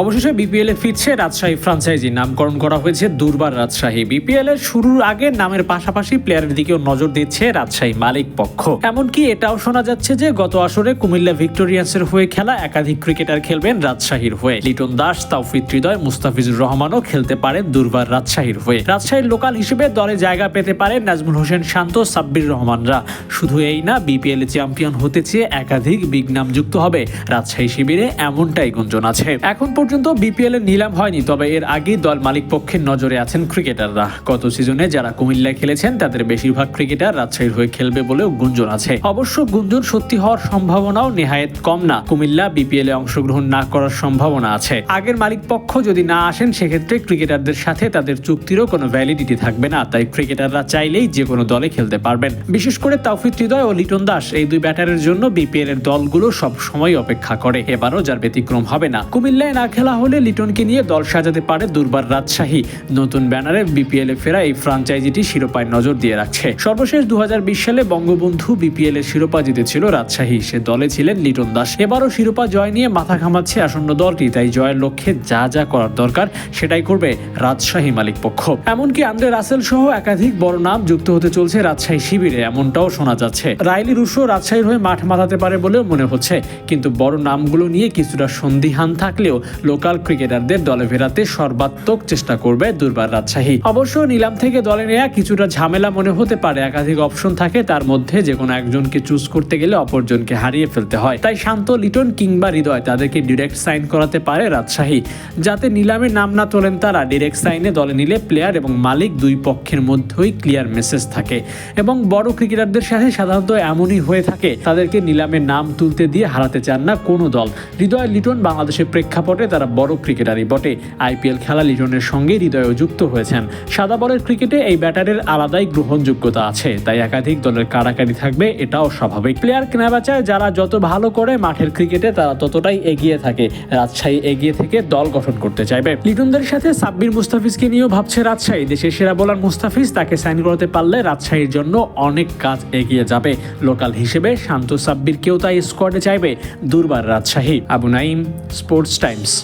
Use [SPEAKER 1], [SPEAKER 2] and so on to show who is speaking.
[SPEAKER 1] অবশেষে বিপিএল এ ফিরছে রাজশাহী ফ্রাঞ্চাইজি নামকরণ করা হয়েছে দুর্বার রাজশাহী। বিপিএল এর শুরুর আগে নামের পাশাপাশি প্লেয়ারের দিকেও নজর দিচ্ছে রাজশাহী মালিক পক্ষ। এমনকি এটাও শোনা যাচ্ছে যে গত আসরে কুমিল্লা ভিক্টোরিয়ান্সের হয়ে খেলা একাধিক ক্রিকেটার খেলবেন রাজশাহীর হয়ে। লিটন দাস তাওফিদ হৃদয়, মুস্তাফিজুর রহমানও খেলতে পারেন দুর্বার রাজশাহীর হয়ে। রাজশাহীর লোকাল হিসেবে দলে জায়গা পেতে পারেন নাজমুল হোসেন শান্ত, সাব্বির রহমানরা। শুধু এই না, বিপিএল চ্যাম্পিয়ন হতে চেয়ে একাধিক বিগ নাম যুক্ত হবে রাজশাহী শিবিরে, এমনটাই গুঞ্জন আছে। এখন পর্যন্ত বিপিএল এর নিলাম হয়নি, তবে এর আগেই দল মালিক পক্ষের নজরে আছেন ক্রিকেটাররা। গত সিজনে যারা কুমিল্লায় খেলেছেন, তাদের বেশিরভাগ ক্রিকেটার রাজশাহীর হয়ে খেলবে বলেও গুঞ্জন আছে। অবশ্য গুঞ্জন সত্যি হওয়ার সম্ভাবনাও নেহায়েত কম না। কুমিল্লা বিপিএল এ অংশগ্রহণ না করার সম্ভাবনা আছে। আগের মালিক পক্ষ যদি না আসেন, সেক্ষেত্রে ক্রিকেটারদের সাথে তাদের চুক্তিরও কোনো ভ্যালিডিটি থাকবে না, তাই ক্রিকেটাররা চাইলেই যে কোনো দলে খেলতে পারবেন। বিশেষ করে তাওফিক হৃদয় ও লিটন দাস, এই দুই ব্যাটারের জন্য বিপিএল এর দলগুলো সব সময় অপেক্ষা করে। এবারও যার ব্যতিক্রম হবে না। কুমিল্লায় না খেলা হলে লিটনকে নিয়ে দল সাজাতে পারে দুর্বার রাজশাহী। নতুন ব্যানারে বিপিএল এ ফেরা এই ফ্রাঞ্চাইজিটি শিরোপায় নজর দিয়ে রাখছে। সর্বশেষ দু সালে বঙ্গবন্ধু বিপিএল এর শিরোপা জিতেছিল রাজশাহী। সে দলে ছিলেন লিটন দাস। এবারও শিরোপা জয় নিয়ে মাথা ঘামাচ্ছে আসন্ন দলটি, তাই জয়ের লক্ষ্যে যা যা করার দরকার সেটাই করবে রাজশাহী মালিক পক্ষ এমনকি আন্দ্রে রাসেল সহ একাধিক বড় নাম যুক্ত হতে চলছে রাজশাহী শিবিরে, এমনটাও শোনা যাচ্ছে। রাইলি রুশো রাজশাহীর হয়ে মাঠ মাতাতে পারে বলেও মনে হচ্ছে। কিন্তু বড় নামগুলো নিয়ে কিছুটা সন্দিহান থাকলেও লোকাল ক্রিকেটারদের দলে ফেরাতে সর্বাত্মক চেষ্টা করবে দুর্বার রাজশাহী। অবশ্য নিলাম থেকে দলে নেওয়া কিছুটা ঝামেলা মনে হতে পারে। একাধিক অপশন থাকে, তার মধ্যে যে কোনো একজনকে চুজ করতে গেলে অপরজনকে হারিয়ে ফেলতে হয়। তাই শান্ত লিটন কিংবা হৃদয় তাদেরকে ডিরেক্ট সাইন করাতে পারে রাজশাহী। যাতে নিলামে নাম না তোলেন তারা ডিরেক্ট সাইনে দলে নিলে প্লেয়ার এবং মালিক দুই পক্ষের মধ্যেই ক্লিয়ার মেসেজ থাকে। এবং বড় ক্রিকেটারদের সাথে সাধারণত এমনই হয়ে থাকে, তাদেরকে নিলামে নাম তুলতে দিয়ে হারাতে চান না কোনো দল। হৃদয় লিটন বাংলাদেশের প্রেক্ষাপটে তারা বড় ক্রিকেটারই বটে। আইপিএল খেলা লিটনের সঙ্গে হৃদয়ও যুক্ত হয়েছেন। সাদা বলের ক্রিকেটে এই ব্যাটারের আলাদাই গ্রহণযোগ্যতা আছে। তাই একাধিক দলের কারাকারি থাকবে, এটাও স্বাভাবিক। প্লেয়ার কেনাবেচায় যারা যত ভালো করে মাঠের ক্রিকেটে তারা ততটাই এগিয়ে থাকে। রাজশাহী এগিয়ে থেকে দল গঠন করতে চাইবে। লিটনদের সাথে সাব্বির মুস্তাফিজকে নিয়েও ভাবছে রাজশাহী। দেশের সেরা বোলার মুস্তাফিজ তাকে সাইন করাতে পারলে রাজশাহীর জন্য অনেক কাজ এগিয়ে যাবে। লোকাল হিসেবে শান্ত সাব্বিরকেও তাই স্কোয়াডে চাইবে Durbar Rajshahi. Abu Naim sports Times.